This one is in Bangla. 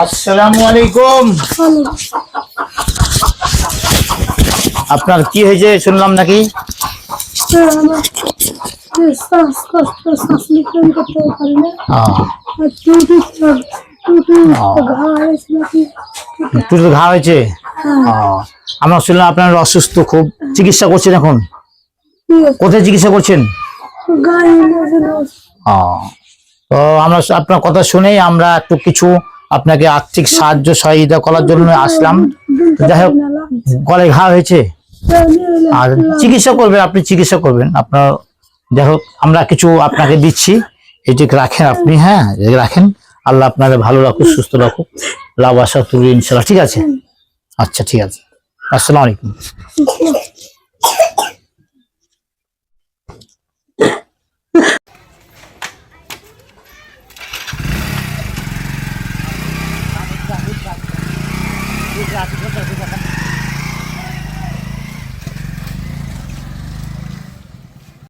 আসসালামু আলাইকুম আপনার কি হয়েছে শুনলাম নাকি? টুটু ঘা হয়েছে? আমরা শুনলাম আপনার অসুস্থ খুব চিকিৎসা করছেন এখন। কোথায় চিকিৎসা করছেন? তো আমরা আপনার কথা শুনেই আমরা একটু কিছু আপনাকে আর্থিক সাহায্য, সহযোগিতা করার জন্য আসলাম। যাই হোক, গলায় ঘা হয়েছে। আর চিকিৎসা করবেন, আপনি চিকিৎসা করবেন। আপনার, যাই হোক, আমরা কিছু আপনাকে দিচ্ছি। এটিকে রাখেন আপনি হ্যাঁ রাখেন। আল্লাহ আপনাকে ভালো রাখুক, সুস্থ রাখুক। লাভ আশা তুলি ইনশাল্লাহ ঠিক আছে? আচ্ছা ঠিক আছে। আসসালামু আলাইকুম। ગુજરાતી